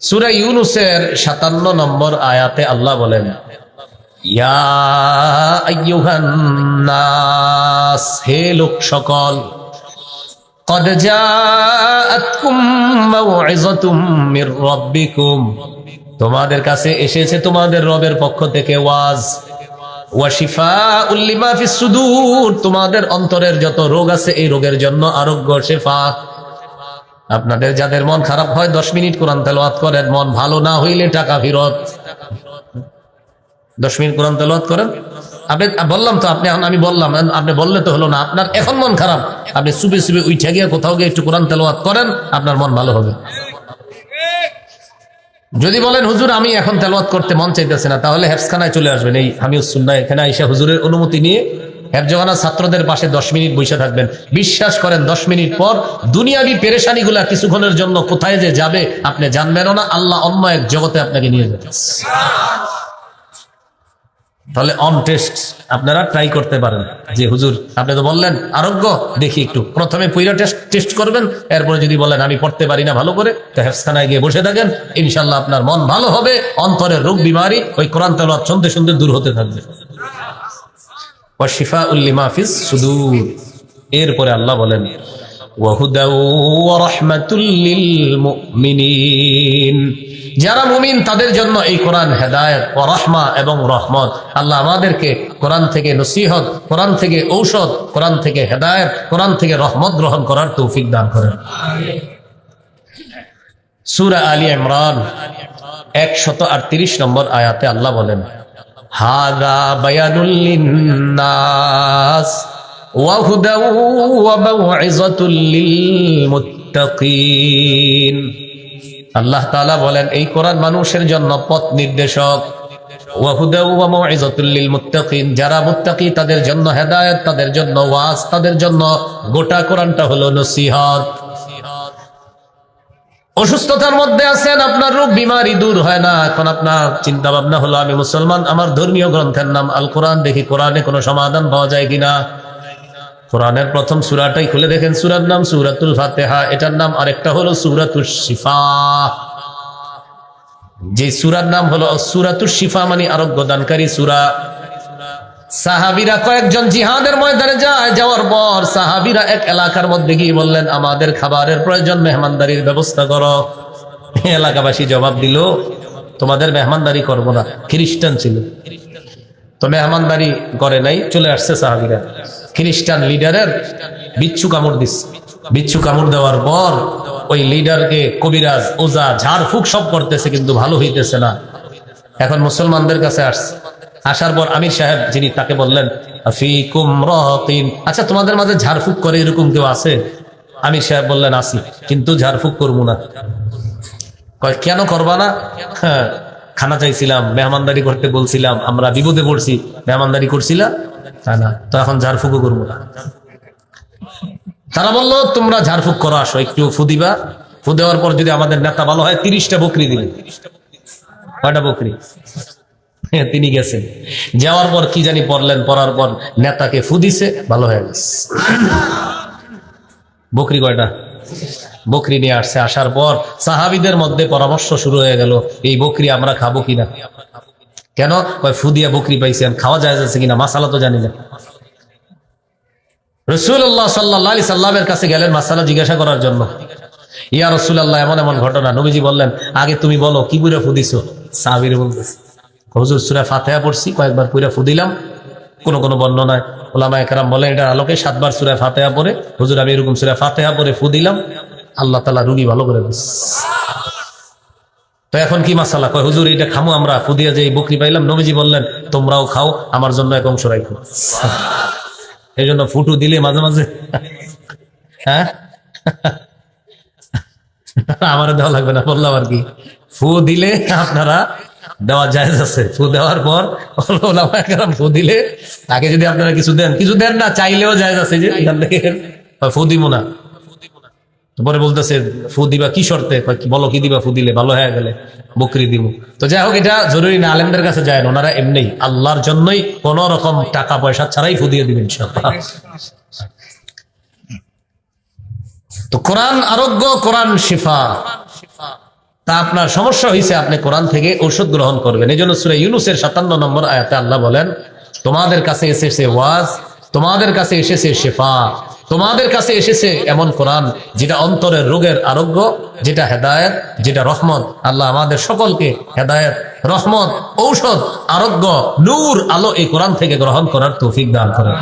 সুরা ইউনুসের সাতান্ন নম্বর আয়াতে আল্লাহ বলেন ইয়া আইয়ুহান নাস, হে লোক সকল قد جاءتكم موعظة من ربكم তোমাদের কাছে এসেছে তোমাদের রবের পক্ষ থেকে ওয়াজ ওয়াশিফা উল্লিমা ফিস সুদূর তোমাদের অন্তরের যত রোগ আছে এই রোগের জন্য আরোগ্য শেফা আপনাদের যাদের মন খারাপ হয়, দশ মিনিট কোরআন তেলাওয়াত করেন। মন ভালো না হইলে টাকা ফেরত। দশ মিনিট কোরআন তেলাওয়াত করেন? আপনি, বললাম তো, আপনি, আমি বললাম, আপনি বললে তো হলো না। আপনার এখন মন খারাপ। আপনি সুবে সুবে উঠে গিয়ে কোথাও গিয়ে একটু কোরআন তেলাওয়াত করেন, আপনার মন ভালো হবে। যদি বলেন, হুজুর, আমি এখন তেলাওয়াত করতে মন চাইতেছে না, তাহলে হেফসখানায় চলে আসবেন। এই আমি সুন্না এখানে আইসা হুজুরের অনুমতি নিয়ে হেফজগানা ছাত্রদের পাশে দশ মিনিট বসে থাকবেন। বিশ্বাস করেন, দশ মিনিট পর দুনিয়াবি পেরেশানিগুলা কিছুক্ষণের জন্য কোথায় যে যাবে, আপনি জানবেনও না, আল্লাহ অন্য এক জগতে আপনাকে নিয়ে যাবে। তাহলে অন টেস্ট আপনারা ট্রাই করতে পারেন। যে হুজুর, আপনি তো বললেন, আরোগ্য, দেখি একটু। প্রথমে পুইরা টেস্ট টেস্ট করবেন, এরপরে যদি বলেন, আমি পড়তে পারি না ভালো করে, তো হেফসখানায় গিয়ে বসে থাকেন। ইনশাল্লাহ আপনার মন ভালো হবে, অন্তরের রোগ, বিমারি ওই কোরআন শুনতে শুনতে দূর হতে থাকবে। এরপরে আল্লাহ বলেন যারা মুমিন, তাদের জন্য এই কোরআন হেদায়েত ও রহমা এবং রহমত। আল্লাহ আমাদেরকে কোরআন থেকে নসিহত, কোরআন থেকে ঔষধ, কোরআন থেকে হেদায়ত, কোরআন থেকে রহমত গ্রহণ করার তৌফিক দান করেন। সূরা আলী ইমরান, একশত আটত্রিশ নম্বর আয়াতে আল্লাহ বলেন হাদা বায়ানুল লিন্নাস ওয়া মাউইযাতুল মুত্তাকিন আল্লাহ তাআলা বলেন, এই কোরআন মানুষের জন্য পথ নির্দেশক। যারা মুত্তাকি তাদের জন্য হেদায়েত, তাদের জন্য ওয়াজ, তাদের জন্য গোটা কোরআনটা হলো নসিহত। অসুস্থতার মধ্যে আছেন, আপনার রোগ বিমারি দূর হয় না। এখন আপনার চিন্তা ভাবনা হলো, আমি মুসলমান, আমার ধর্মীয় গ্রন্থের নাম আল কোরআন দেখি কোরআনে কোনো সমাধান পাওয়া যায় কিনা? কোরআনের প্রথম সুরাটাই খুলে দেখেন, সুরার নাম সুরাতুল ফাতেহা, এটার নাম আরেকটা হলো সুরাতুল শিফা। যে সুরার নাম হলো সুরাতুল শিফা মানে আরোগ্য দানকারী সুরা। সাহাবিরা কয়েকজন জিহাদের ময়দানে যায়, যাওয়ার পর সাহাবিরা এক এলাকার মধ্যে গিয়ে বললেন, আমাদের খাবারের প্রয়োজন, মেহমানদারির ব্যবস্থা করো। এলাকাবাসী জবাব দিল, তোমাদের মেহমানদারি করব না, খ্রিস্টান ছিল। তো মেহমানদারি করে নাই, চলে আসছে সাহাবিরা। খ্রিস্টান লিডারের বিচ্ছু কামড় দিস। বিচ্ছু কামড় দেওয়ার পর ওই লিডারকে কবিরাজ, ওজা, ঝাড়ফুক সব করতেছে, কিন্তু ভালো হইতেছে না। এখন মুসলমানদের কাছে আসছে। আসার পর আমির সাহেব যিনি তাকে বললেন আচ্ছা তোমাদের মাঝে ঝাড়ফুক করে এরকম কেউ আছে? আমির সাহেব বললেন, আসি, কিন্তু ঝাড়ফুক করব না। কেন করবা না? হ্যাঁ খানা চাইছিলাম, মেহমানদারি করতে বলছিলাম, আমরা বিপদে পড়ছি। মেহমানদারি করছিলাম তা না, তো এখন ঝাড়ফুকও করব না। তারা বলল, তোমরা ঝাড়ফুক করো, আসো, একটু ফু দিবা। ফু দেওয়ার পর যদি আমাদের নেতা ভালো হয়, তিরিশটা বকরি দিবে। কয়টা বকরি? তিনি গেছেন। যাওয়ার পর কি জানি পড়লেন, পড়ার পর নেতাকে ফু দিছে, ভালো হয়ে গেছে। বকরি কয়টা? বকরি নিয়ে আসছে। আসার পর সাহাবিদের মধ্যে পরামর্শ শুরু হয়ে গেল, এই বকরি আমরা খাব কিনা? কেন? কয়, ফু দিয়া বকরি পাইছেন খাওয়া যায় যাচ্ছে কিনা? মাসালা তো জানি না। রসুল্লাহ সাল্লাহ আলি সাল্লামের কাছে গেলেন মাসালা জিজ্ঞাসা করার জন্য। ইয়া রসুল্লাহ এমন এমন ঘটনা। নবীজি বললেন, আগে তুমি বলো, কি বুড়ে ফু দিছো? সাহাবির বলতেছে হজুর, সুরা ফাতেহা পড়ছি, কয়েকবার পুরা ফু দিলাম। কোন বর্ণনায় ওলামা একরাম এটার আলোকে সাতবার ফাতেহা হুজুর, আমি এরকম ফাতেহা পড়ে ফু দিলাম। আল্লাহ তালা রুগী ভালো করে তো এখন কি মাসালা? কয়, হুজুর খামো আমরা। ফু দিয়া যে বকরি পাইলাম, নবীজি বললেন, তোমরাও খাও, আমার জন্য এক অংশ রাখো এই জন্য ফুটু দিলে মাঝে মাঝে। হ্যাঁ? আমার দেওয়া লাগবে না, বললাম আর কি। ফু দিলে আপনারা দেওয়া যায় আছে। ফু দেওয়ার পর ফু দিলে তাকে যদি আপনারা কিছু দেন কিছু দেন না, চাইলেও যায় আছে যে এখান থেকে ফু দিব না। পরে বলতেছে, ফু দিবা কি শর্তে? বলো কি দিবা? ফু দিলে ভালো হয়ে গেলে বকরি দিব তো যাই হোক, এটা জরুরি না, আলেমদের কাছে যায় না, ওনারা এমনি আল্লাহর জন্যই কোন রকম টাকা পয়সা ছাড়াই ফু দিয়ে দিবেন তো কোরআন আরোগ্য, কোরআন শিফা। তা আপনার সমস্যা হয়েছে আপনি কোরআন থেকে ঔষধ গ্রহণ করবেন। এই জন্য সুরে ইউনুসের সাতান্ন নম্বর আয়াতে আল্লাহ বলেন, তোমাদের কাছে এসেছে ওয়াজ, তোমাদের কাছে এসেছে শেফা, তোমাদের কাছে এসেছে এমন কোরআন যেটা অন্তরের রোগের আরোগ্য, যেটা হেদায়েত, যেটা রহমত। আল্লাহ আমাদের সকলকে হেদায়েত, রহমত, ঔষধ, আরোগ্য, নূর, আলো এই কোরআন থেকে গ্রহণ করার তৌফিক দান করেন।